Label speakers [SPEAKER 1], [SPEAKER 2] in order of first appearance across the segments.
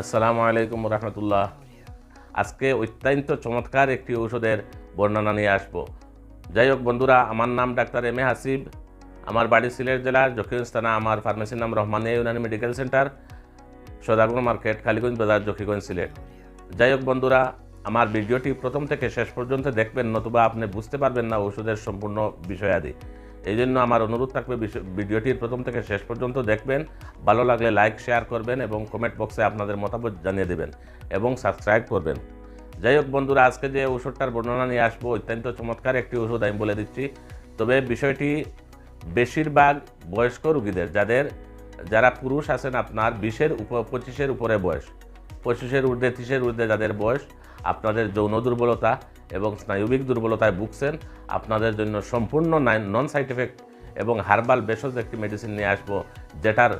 [SPEAKER 1] আসসালামু আলাইকুম রহমতুল্লাহ। আজকে অত্যন্ত চমৎকার একটি ঔষধের বর্ণনা নিয়ে আসব। যাই হোক বন্ধুরা, আমার নাম ডাক্তার এম এ হাসিব। আমার বাড়ি সিলেট জেলার জকিগঞ্জ আমার ফার্মেসির নাম Rahmania Unani medical center, Sadagar market, Kaliganj Bazar, Zakiganj Sylhet. যাই হোক বন্ধুরা, আমার ভিডিওটি প্রথম থেকে শেষ পর্যন্ত দেখবেন, নতুবা আপনি বুঝতে পারবেন না ওষুধের সম্পূর্ণ বিষয়াদি। এই জন্য আমার অনুরোধ থাকবে ভিডিওটির প্রথম থেকে শেষ পর্যন্ত দেখবেন। ভালো লাগলে লাইক শেয়ার করবেন এবং কমেন্ট বক্সে আপনাদের মতামত জানিয়ে দেবেন এবং সাবস্ক্রাইব করবেন। যাই হোক বন্ধুরা, আজকে যে ওষুধটার বর্ণনা নিয়ে আসব, অত্যন্ত চমৎকার একটি ওষুধ আমি বলে দিচ্ছি। তবে বিষয়টি বেশিরভাগ বয়স্ক রুগীদের, যাদের যারা পুরুষ আছেন আপনার বিশের উপ পঁচিশের উপরে বয়স, পঁচিশের ঊর্ধ্বে, ত্রিশের ঊর্ধ্বে যাদের বয়স আপনাদের যৌন দুর্বলতা এবং স্নায়ুবিক দুর্বলতায় ভুগছেন, আপনাদের জন্য সম্পূর্ণ নন সাইড এফেক্ট এবং হার্বাল বেসজ একটি মেডিসিন নিয়ে আসব, যেটার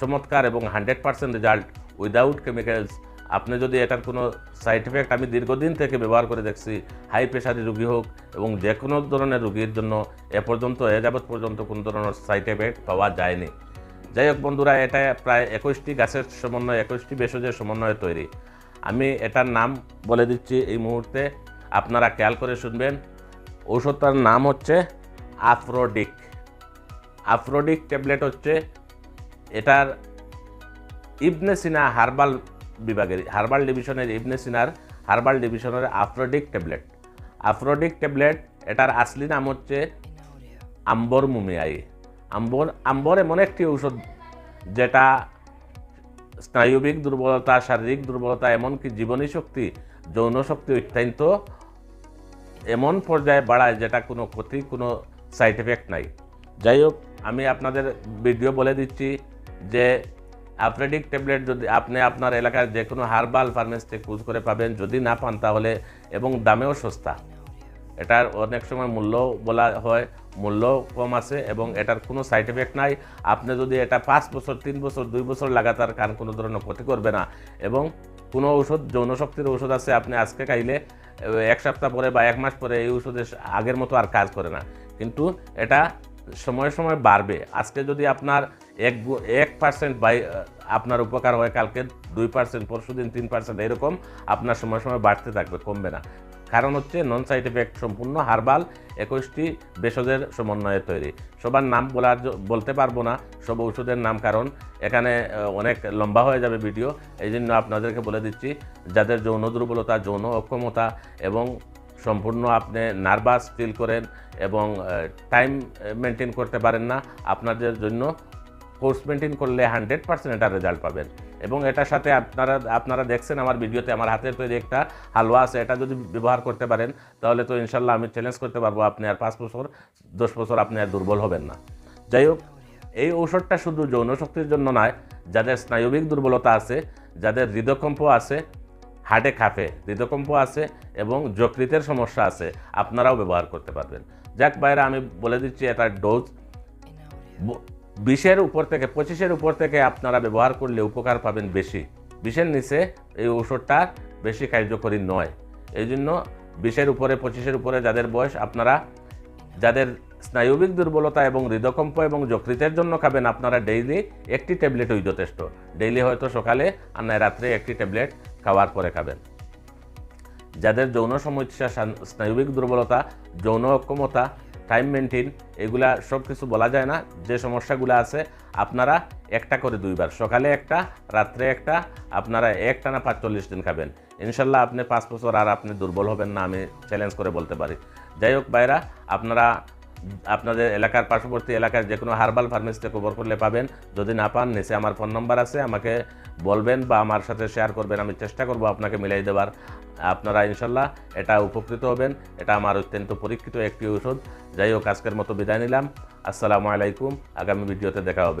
[SPEAKER 1] চমৎকার এবং hundred percent result without chemicals আপনি যদি এটার কোনো সাইড এফেক্ট আমি দীর্ঘদিন থেকে ব্যবহার করে দেখছি হাই প্রেশারি রুগী হোক এবং যে কোনো ধরনের রুগীর জন্য এ পর্যন্ত, এ যাবৎ পর্যন্ত কোনো ধরনের সাইড এফেক্ট পাওয়া যায়নি। যাই হোক বন্ধুরা, এটা প্রায় একুশটি গাছের সমন্বয়, একুশটি ভেষজের সমন্বয়ে তৈরি। আমি এটার নাম বলে দিচ্ছি এই মুহূর্তে। আপনারা খেয়াল করে শুনবেন, ঔষধটার নাম হচ্ছে আফ্রোডিক। আফ্রোডিক ট্যাবলেট হচ্ছে এটার ইবনে সিনা হার্বাল বিভাগের, হার্বাল ডিভিশনের, ইবনে সিনার হার্বাল ডিভিশনের আফ্রোডিক ট্যাবলেট। আফ্রোডিক ট্যাবলেট, এটার আসলি নাম হচ্ছে আম্বর মুমিয়াই আম্বর আম্বর এমন একটি ঔষধ যেটা স্নায়ুবিক দুর্বলতা, শারীরিক দুর্বলতা, এমনকি জীবনী শক্তি, যৌন শক্তি অত্যন্ত এমন পর্যায়ে বাড়ায় যেটা কোনো ক্ষতি, কোনো সাইড এফেক্ট নাই। যাই হোক, আমি আপনাদের ভিডিও বলে দিচ্ছি যে আফ্রেডিক ট্যাবলেট যদি আপনি আপনার এলাকার যে কোনো হার্বাল ফার্মেসিতে খোঁজ করে পাবেন, যদি না পান তাহলে এবং দামেও সস্তা। এটার অনেক সময় মূল্য বলা হয়, মূল্য কম আছে এবং এটার কোনো সাইড এফেক্ট নাই। আপনি যদি এটা পাঁচ বছর, তিন বছর, দুই বছর লাগাতার কান কোনো ধরনের ক্ষতি করবে না এবং কোনো ঔষধ, যৌন শক্তির ঔষধ আছে, আপনি আজকে খাইলে এক সপ্তাহ পরে বা এক মাস পরে এই ওষুধে আগের মতো আর কাজ করে না। কিন্তু এটা সময় সময় বাড়বে। আজকে যদি আপনার এক এক পার্সেন্ট বাই আপনার উপকার হয় কালকে, দুই পার্সেন্ট পরশু দিন তিন পার্সেন্ট এরকম আপনার সময় সময় বাড়তে থাকবে, কমবে না। কারণ হচ্ছে নন সাইড এফেক্ট সম্পূর্ণ হার্বাল একুশটি ভেষজের সমন্বয়ে তৈরি। সবার নাম বলার বলতে পারব না, সব ওষুধের নাম, কারণ এখানে অনেক লম্বা হয়ে যাবে ভিডিও এই জন্য আপনাদেরকে বলে দিচ্ছি, যাদের যৌন দুর্বলতা, যৌন অক্ষমতা এবং সম্পূর্ণ আপনি নার্ভাস ফিল করেন এবং টাইম মেনটেন করতে পারেন না, আপনাদের জন্য কোর্স মেনটেন করলে হান্ড্রেড পার্সেন্ট এটা রেজাল্ট পাবেন। এবং এটার সাথে আপনারা আপনারা দেখছেন আমার ভিডিওতে আমার হাতের তৈরি একটা হালুয়া আছে এটা যদি ব্যবহার করতে পারেন তাহলে তো ইনশাল্লাহ আমি চ্যালেঞ্জ করতে পারব আপনি আর পাঁচ বছর দশ বছর আপনি আর দুর্বল হবেন না। যাই হোক এই ঔষধটা শুধু যৌন শক্তির জন্য নয় যাদের স্নায়ুবিক দুর্বলতা আছে যাদের হৃদকম্প আছে হার্টে খাফে হৃদকম্প আছে এবং যকৃতের সমস্যা আছে আপনারাও ব্যবহার করতে পারবেন। যাক বাইরে আমি বলে দিচ্ছি এটার ডোজ বিশের উপর থেকে, পঁচিশের উপর থেকে আপনারা ব্যবহার করলে উপকার পাবেন বেশি। বিশের নিচে এই ঔষধটা বেশি কার্যকরী নয়। এই জন্য বিশের উপরে, পঁচিশের উপরে যাদের বয়স, আপনারা যাদের স্নায়ুবিক দুর্বলতা এবং হৃদকম্প এবং যকৃতের জন্য খাবেন, আপনারা ডেইলি একটি ট্যাবলেটই যথেষ্ট। ডেইলি হয়তো সকালে আর নয় রাত্রে একটি ট্যাবলেট খাওয়ার পরে খাবেন। যাদের যৌন সমস্যা, স্নায়ুবিক দুর্বলতা, যৌন অক্ষমতা টাইম মেনটেন এগুলা সব কিছু বলা যায় না। যে সমস্যাগুলো আছে, আপনারা একটা করে দুইবার, সকালে একটা, রাত্রে একটা, আপনারা একটা না পাঁচচল্লিশ দিন খাবেন। ইনশাল্লাহ আপনি পাঁচ বছর আর আপনি দুর্বল হবেন না, আমি চ্যালেঞ্জ করে বলতে পারি। যাই হোক বাইরা আপনারা আপনাদের এলাকার পার্শ্ববর্তী এলাকার যে কোনো হার্বাল ফার্মেসিতে খবর করলে পাবেন। যদি না পান, নিচে আমার ফোন নম্বর আছে, আমাকে বলবেন বা আমার সাথে শেয়ার করবেন, আমি চেষ্টা করব আপনাকে মিলাই দেওয়ার আপনারা ইনশাল্লাহ এটা উপকৃত হবেন। এটা আমার অত্যন্ত পরীক্ষিত একটি ঔষধ। যাই হোক, আজকের মতো বিদায় নিলাম। আসসালামু আলাইকুম। আগামী ভিডিওতে দেখা হবে।